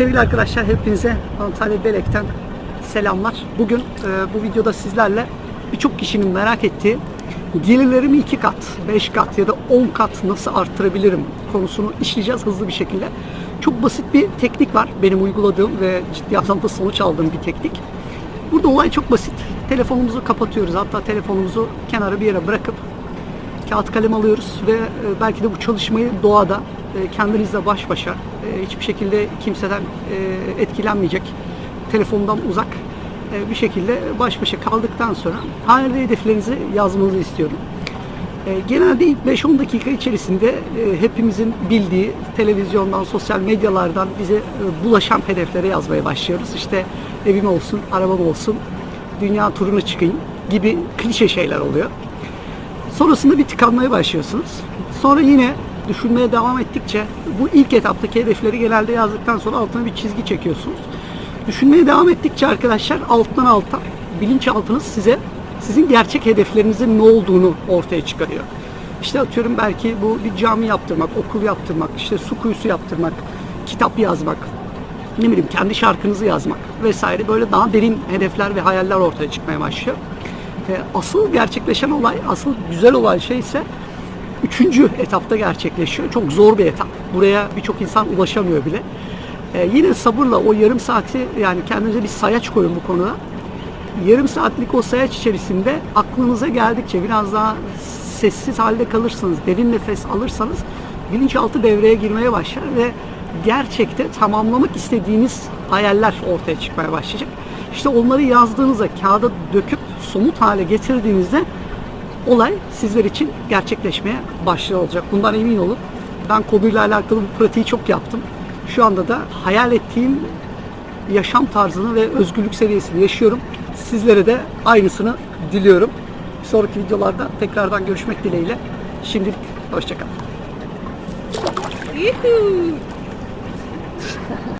Sevgili arkadaşlar hepinize Antalya Belek'ten selamlar. Bugün e, bu videoda sizlerle birçok kişinin merak ettiği gelirlerimi iki kat, beş kat ya da on kat nasıl arttırabilirim konusunu işleyeceğiz hızlı bir şekilde. Çok basit bir teknik var benim uyguladığım ve ciddi anlamda sonuç aldığım bir teknik. Burada olay çok basit. Telefonumuzu kapatıyoruz. Hatta telefonumuzu kenara bir yere bırakıp kağıt kalem alıyoruz ve e, belki de bu çalışmayı doğada kendinizle baş başa e, hiçbir şekilde kimseden e, etkilenmeyecek telefondan uzak e, bir şekilde baş başa kaldıktan sonra hayali hedeflerinizi yazmanızı istiyorum. E, Genelde ilk 5-10 dakika içerisinde e, hepimizin bildiği televizyondan, sosyal medyalardan bize e, bulaşan hedeflere yazmaya başlıyoruz. İşte evim olsun, arabam olsun, dünya turuna çıkayım gibi klişe şeyler oluyor. Sonrasında bir tıkanmaya başlıyorsunuz. Sonra yine düşünmeye devam ettikçe bu ilk etaptaki hedefleri genelde yazdıktan sonra altına bir çizgi çekiyorsunuz. Düşünmeye devam ettikçe arkadaşlar alttan alta bilinçaltınız size sizin gerçek hedeflerinizin ne olduğunu ortaya çıkarıyor. İşte atıyorum belki bu bir cami yaptırmak, okul yaptırmak, işte su kuyusu yaptırmak, kitap yazmak, ne bileyim kendi şarkınızı yazmak vesaire böyle daha derin hedefler ve hayaller ortaya çıkmaya başlıyor. Asıl gerçekleşen olay, asıl güzel olan şey ise üçüncü etapta gerçekleşiyor. Çok zor bir etap. Buraya birçok insan ulaşamıyor bile. E, yine sabırla o yarım saati yani kendinize bir sayaç koyun bu konuda. Yarım saatlik o sayaç içerisinde aklınıza geldikçe biraz daha sessiz halde kalırsınız, derin nefes alırsanız bilinçaltı devreye girmeye başlar ve gerçekte tamamlamak istediğiniz hayaller ortaya çıkmaya başlayacak. İşte onları yazdığınızda, kağıda döküp somut hale getirdiğinizde olay sizler için gerçekleşmeye başlıyor olacak. Bundan emin olun. Ben konuyla alakalı bu pratiği çok yaptım. Şu anda da hayal ettiğim yaşam tarzını ve özgürlük seviyesini yaşıyorum. Sizlere de aynısını diliyorum. Bir sonraki videolarda tekrardan görüşmek dileğiyle. Şimdilik hoşçakalın.